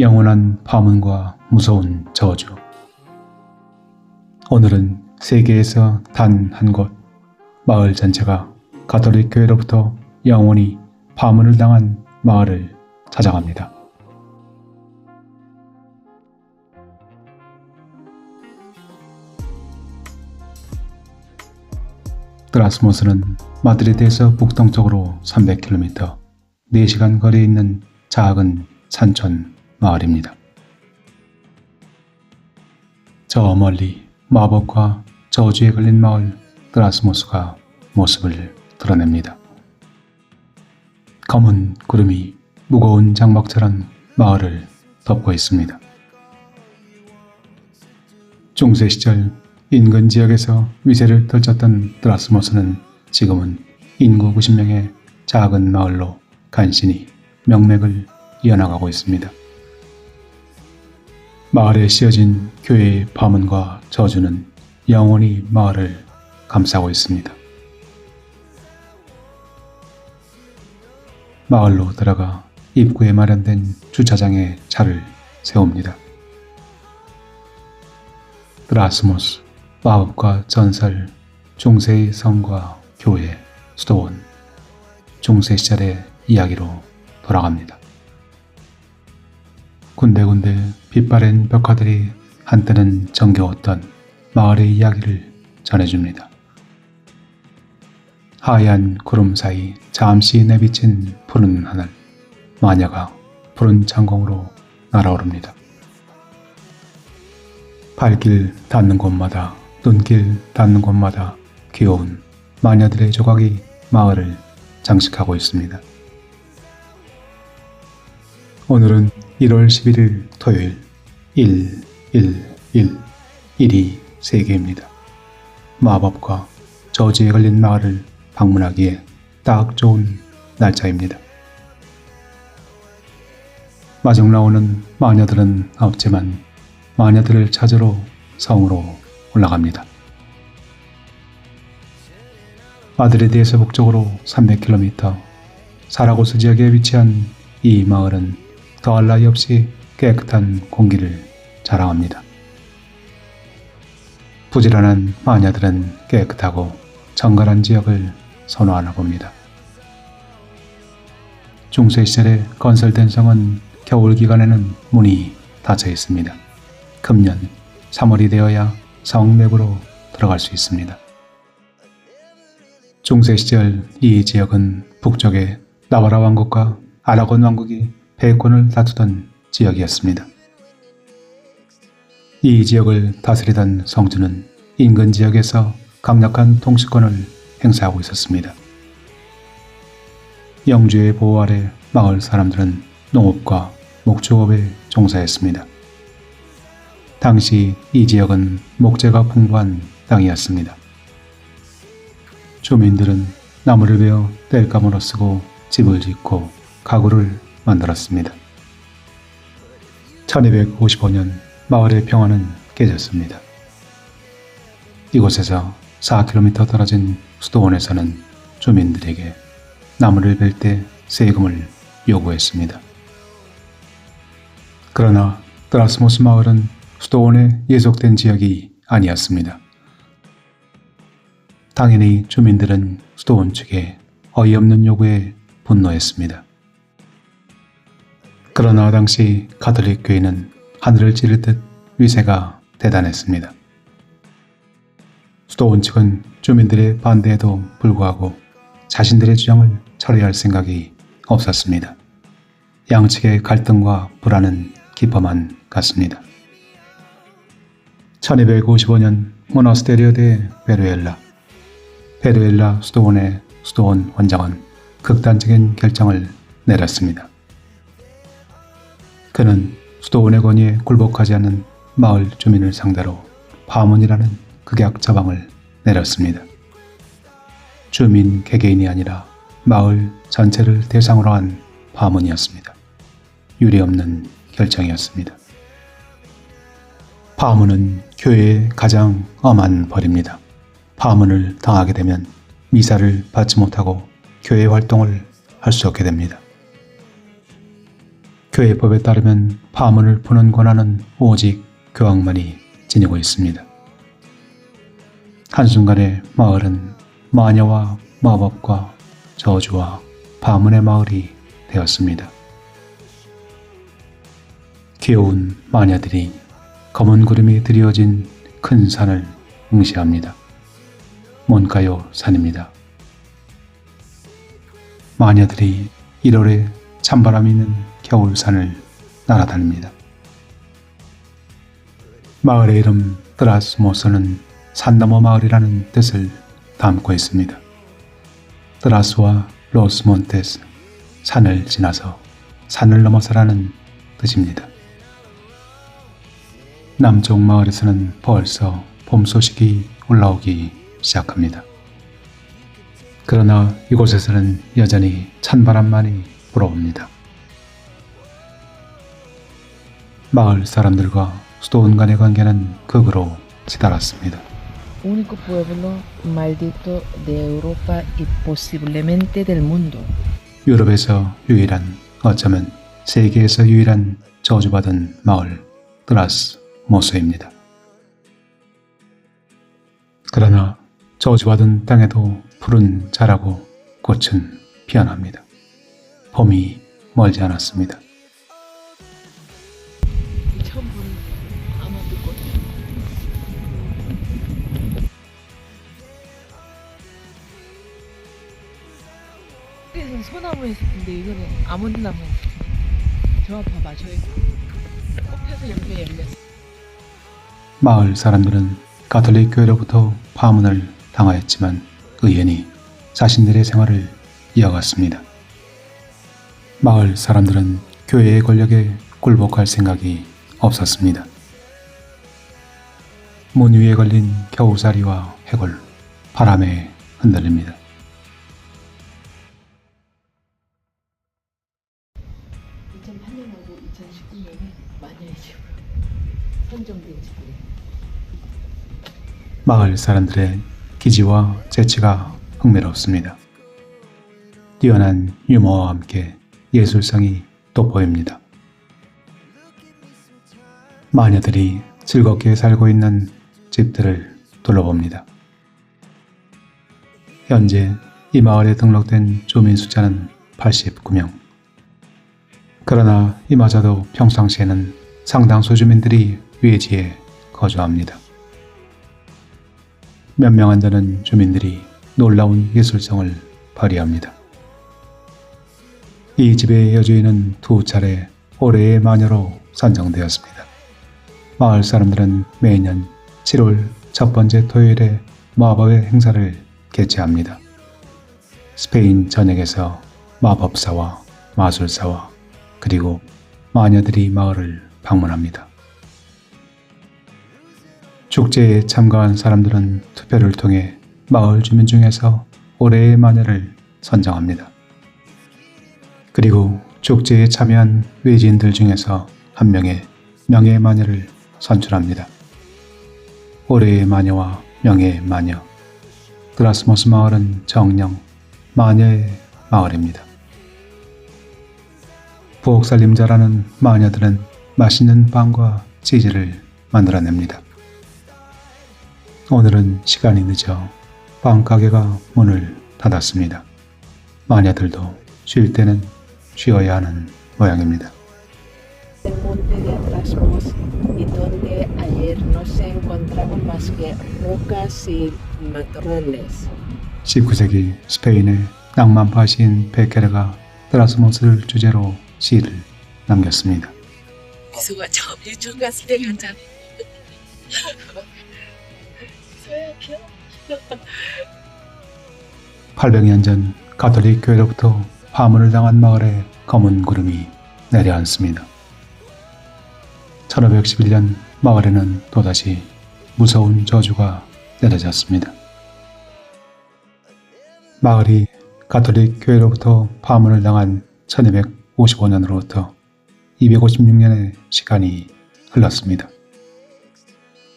영원한 파문과 무서운 저주. 오늘은 세계에서 단 한 곳, 마을 전체가 가톨릭 교회로부터 영원히 파문을 당한 마을을 찾아갑니다. 드라스모스는 마드리드에서 북동쪽으로 300km, 4시간 거리에 있는 작은 산촌 마을입니다. 저 멀리 마법과 저주에 걸린 마을 드라스모스가 모습을 드러냅니다. 검은 구름이 무거운 장막처럼 마을을 덮고 있습니다. 중세 시절 인근 지역에서 위세를 떨쳤던 드라스모스는 지금은 인구 90명의 작은 마을로 간신히 명맥을 이어나가고 있습니다. 마을에 씌어진 교회의 파문과 저주는 영원히 마을을 감싸고 있습니다. 마을로 들어가 입구에 마련된 주차장에 차를 세웁니다. 드라스모스, 마법과 전설, 중세의 성과 교회, 수도원, 중세 시절의 이야기로 돌아갑니다. 군데군데 빛바랜 벽화들이 한때는 정겨웠던 마을의 이야기를 전해줍니다. 하얀 구름 사이 잠시 내비친 푸른 하늘, 마녀가 푸른 창공으로 날아오릅니다. 발길 닿는 곳마다, 눈길 닿는 곳마다 귀여운 마녀들의 조각이 마을을 장식하고 있습니다. 오늘은 1월 11일 토요일 1, 1, 1, 1이 세개입니다. 마법과 저주에 걸린 마을을 방문하기에 딱 좋은 날짜입니다. 마중 나오는 마녀들은 없지만 마녀들을 찾으러 성으로 올라갑니다. 마드리드에서 북쪽으로 300km 사라고스 지역에 위치한 이 마을은 더할 나위 없이 깨끗한 공기를 자랑합니다. 부지런한 마녀들은 깨끗하고 정갈한 지역을 선호하나 봅니다. 중세 시절에 건설된 성은 겨울 기간에는 문이 닫혀 있습니다. 금년 3월이 되어야 성 내부로 들어갈 수 있습니다. 중세 시절 이 지역은 북쪽에 나바라 왕국과 아라곤 왕국이 패권을 다투던 지역이었습니다. 이 지역을 다스리던 성주는 인근 지역에서 강력한 통치권을 행사하고 있었습니다. 영주의 보호 아래 마을 사람들은 농업과 목축업에 종사했습니다. 당시 이 지역은 목재가 풍부한 땅이었습니다. 주민들은 나무를 베어 땔감으로 쓰고 집을 짓고 가구를 만들었습니다. 1255년 마을의 평화는 깨졌습니다. 이곳에서 4km 떨어진 수도원에서는 주민들에게 나무를 벨 때 세금을 요구했습니다. 그러나 드라스모스 마을은 수도원에 예속된 지역이 아니었습니다. 당연히 주민들은 수도원 측에 어이없는 요구에 분노했습니다. 그러나 당시 가톨릭 교회는 하늘을 찌르듯 위세가 대단했습니다. 수도원 측은 주민들의 반대에도 불구하고 자신들의 주장을 처리할 생각이 없었습니다. 양측의 갈등과 불안은 깊어만 갔습니다. 1255년 모나스테리오 데 베르엘라 베르엘라 수도원의 수도원 원장은 극단적인 결정을 내렸습니다. 그는 수도원의 권위에 굴복하지 않는 마을 주민을 상대로 파문이라는 극약 처방을 내렸습니다. 주민 개개인이 아니라 마을 전체를 대상으로 한 파문이었습니다. 유례없는 결정이었습니다. 파문은 교회의 가장 엄한 벌입니다. 파문을 당하게 되면 미사를 받지 못하고 교회 활동을 할 수 없게 됩니다. 교회 법에 따르면 파문을 푸는 권한은 오직 교황만이 지니고 있습니다. 한순간에 마을은 마녀와 마법과 저주와 파문의 마을이 되었습니다. 귀여운 마녀들이 검은 구름이 드리워진 큰 산을 응시합니다. 뭔가요 산입니다. 마녀들이 1월에 찬바람이 있는 겨울산을 날아다닙니다. 마을의 이름 드라스모스는 산 너머 마을이라는 뜻을 담고 있습니다. 드라스와 로스몬테스, 산을 지나서 산을 넘어서라는 뜻입니다. 남쪽 마을에서는 벌써 봄 소식이 올라오기 시작합니다. 그러나 이곳에서는 여전히 찬바람만이 불어옵니다. 마을 사람들과 수도원 간의 관계는 극으로 치달았습니다. único pueblo maldito de Europa y posiblemente del mundo. 유럽에서 유일한 어쩌면 세계에서 유일한 저주받은 마을 드라스 모스입니다. 그러나 저주받은 땅에도 푸른 자라고 꽃은 피어납니다. 봄이 멀지 않았습니다. 그래서 소나무 했을 텐데 이거는 아몬드 나무. 저 봐봐 저기 꽃 펴서 이렇게 열렸어. 마을 사람들은 가톨릭 교회로부터 파문을 당하였지만 의연히 자신들의 생활을 이어갔습니다. 마을 사람들은 교회의 권력에 굴복할 생각이 없었습니다. 문 위에 걸린 겨우살이와 해골, 바람에 흔들립니다. 마을 사람들의 기지와 재치가 흥미롭습니다. 뛰어난 유머와 함께 예술성이 돋보입니다. 마녀들이 즐겁게 살고 있는 집들을 둘러봅니다. 현재 이 마을에 등록된 주민 숫자는 89명. 그러나 이마저도 평상시에는 상당수 주민들이 외지에 거주합니다. 몇 명 안 되는 주민들이 놀라운 예술성을 발휘합니다. 이 집의 여주인은 두 차례 올해의 마녀로 선정되었습니다. 마을 사람들은 매년 7월 첫 번째 토요일에 마법의 행사를 개최합니다. 스페인 전역에서 마법사와 마술사와 그리고 마녀들이 마을을 방문합니다. 축제에 참가한 사람들은 투표를 통해 마을 주민 중에서 올해의 마녀를 선정합니다. 그리고 축제에 참여한 외지인들 중에서 한 명의 명예 마녀를 선출합니다. 올해의 마녀와 명예의 마녀. 드라스모스 마을은 정령 마녀의 마을입니다. 부엌살림자라는 마녀들은 맛있는 빵과 치즈를 만들어냅니다. 오늘은 시간이 늦어 빵 가게가 문을 닫았습니다. 마녀들도 쉴 때는 쉬어야 하는 모양입니다. El monte de Atrasmos y donde ayer no se encontraban más que rocas y matorrales. 19세기 스페인의 낭만파 시인 베케르가 드라스모스를 주제로 시를 남겼습니다. 미소가 처음 유치원 갔을 때 귀여워. 800년 전 가톨릭 교회로부터 파문을 당한 마을에 검은 구름이 내려앉습니다. 1511년 마을에는 또다시 무서운 저주가 내려졌습니다. 마을이 가톨릭 교회로부터 파문을 당한 1255년으로부터 256년의 시간이 흘렀습니다.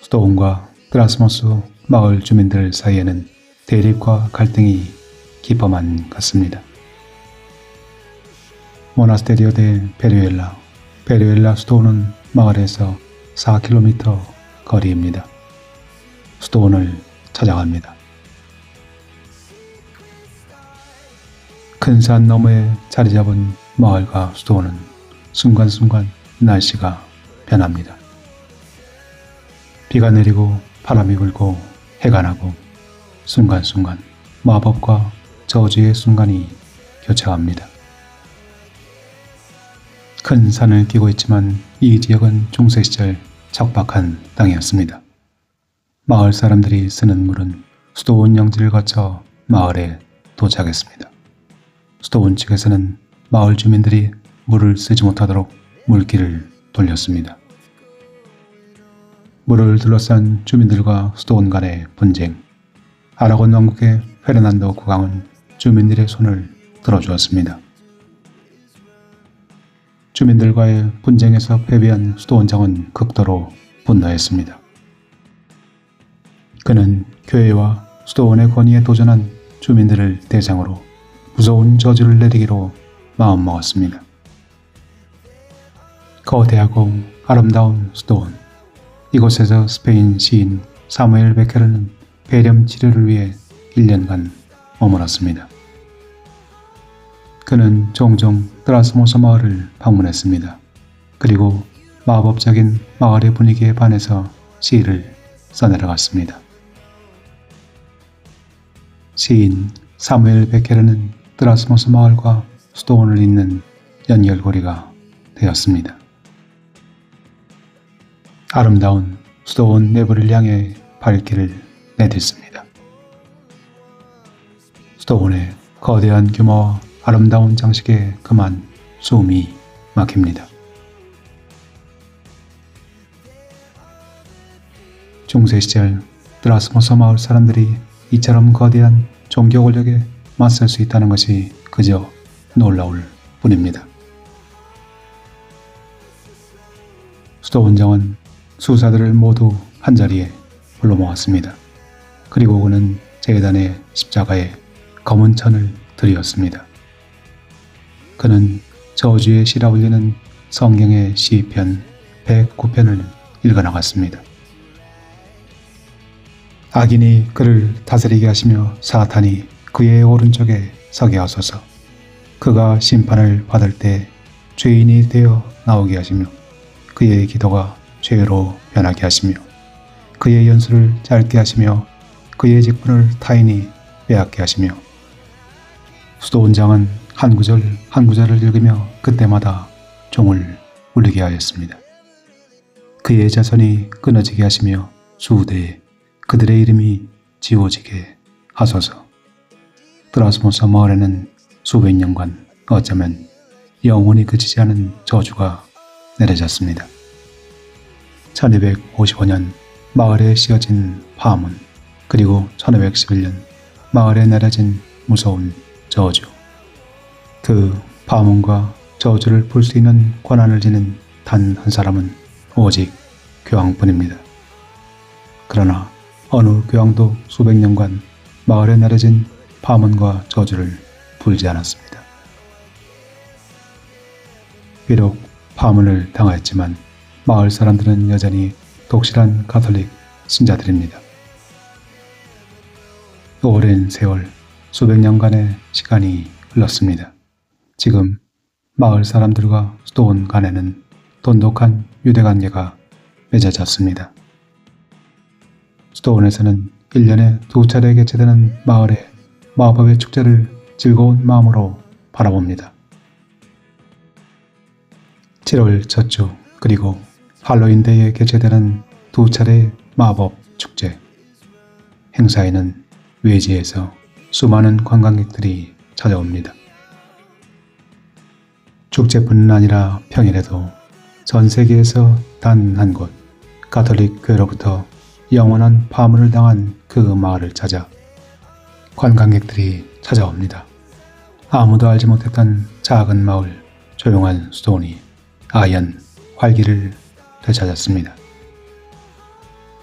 수도원과 드라스모스 마을 주민들 사이에는 대립과 갈등이 깊어만 갔습니다. 모나스테리오 데 베르엘라 베르엘라 수도원은 마을에서 4km 거리입니다. 수도원을 찾아갑니다. 큰 산 너머에 자리 잡은 마을과 수도원은 순간순간 날씨가 변합니다. 비가 내리고 바람이 불고 해가 나고 순간순간 마법과 저주의 순간이 교차합니다. 큰 산을 끼고 있지만 이 지역은 중세 시절 척박한 땅이었습니다. 마을 사람들이 쓰는 물은 수도원 영지를 거쳐 마을에 도착했습니다. 수도원 측에서는 마을 주민들이 물을 쓰지 못하도록 물길을 돌렸습니다. 물을 둘러싼 주민들과 수도원 간의 분쟁. 아라곤 왕국의 페르난도 국왕은 주민들의 손을 들어주었습니다. 주민들과의 분쟁에서 패배한 수도원장은 극도로 분노했습니다. 그는 교회와 수도원의 권위에 도전한 주민들을 대상으로 무서운 저주를 내리기로 마음먹었습니다. 거대하고 아름다운 수도원. 이곳에서 스페인 시인 사무엘 베케르는 폐렴 치료를 위해 1년간 머물었습니다. 그는 종종 트라스모스 마을을 방문했습니다. 그리고 마법적인 마을의 분위기에 반해서 시를 써내려갔습니다. 시인 사무엘 베케르는 트라스모스 마을과 수도원을 잇는 연결고리가 되었습니다. 아름다운 수도원 내부를 향해 발길을 내딛습니다. 수도원의 거대한 규모와 아름다운 장식에 그만 숨이 막힙니다. 중세 시절 드라스모스 마을 사람들이 이처럼 거대한 종교 권력에 맞설 수 있다는 것이 그저 놀라울 뿐입니다. 수도원장은 수사들을 모두 한자리에 불러 모았습니다. 그리고 그는 재단의 십자가에 검은 천을 드리었습니다. 그는 저주의 시라 불리는 성경의 시편 109편을 읽어나갔습니다. 악인이 그를 다스리게 하시며 사탄이 그의 오른쪽에 서게 하소서. 그가 심판을 받을 때 죄인이 되어 나오게 하시며 그의 기도가 죄로 변하게 하시며 그의 연수를 짧게 하시며 그의 직분을 타인이 빼앗게 하시며 수도원장은 한 구절 한 구절을 읽으며 그때마다 종을 울리게 하였습니다. 그의 자손이 끊어지게 하시며 수후대에 그들의 이름이 지워지게 하소서. 드라스모스 마을에는 수백 년간 어쩌면 영원히 그치지 않은 저주가 내려졌습니다. 1255년 마을에 씌어진 파문 그리고 1511년 마을에 내려진 무서운 저주 그 파문과 저주를 풀 수 있는 권한을 지닌 단 한 사람은 오직 교황뿐입니다. 그러나 어느 교황도 수백 년간 마을에 내려진 파문과 저주를 풀지 않았습니다. 비록 파문을 당하였지만 마을 사람들은 여전히 독실한 가톨릭 신자들입니다. 오랜 세월, 수백 년간의 시간이 흘렀습니다. 지금 마을 사람들과 수도원 간에는 돈독한 유대 관계가 맺어졌습니다. 수도원에서는 1년에 두 차례 개최되는 마을의 마법의 축제를 즐거운 마음으로 바라봅니다. 7월 첫 주 그리고 할로윈데이에 개최되는 두 차례의 마법 축제. 행사에는 외지에서 수많은 관광객들이 찾아옵니다. 축제뿐 아니라 평일에도 전 세계에서 단 한 곳 가톨릭 교회로부터 영원한 파문을 당한 그 마을을 찾아 관광객들이 찾아옵니다. 아무도 알지 못했던 작은 마을 조용한 수도원이 아연 활기를 되찾았습니다.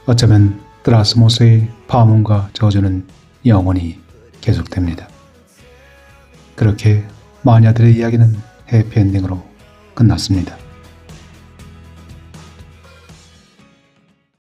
어쩌면 드라스모스의 파문과 저주는 영원히 계속됩니다. 그렇게 마녀들의 이야기는 해피엔딩으로 끝났습니다.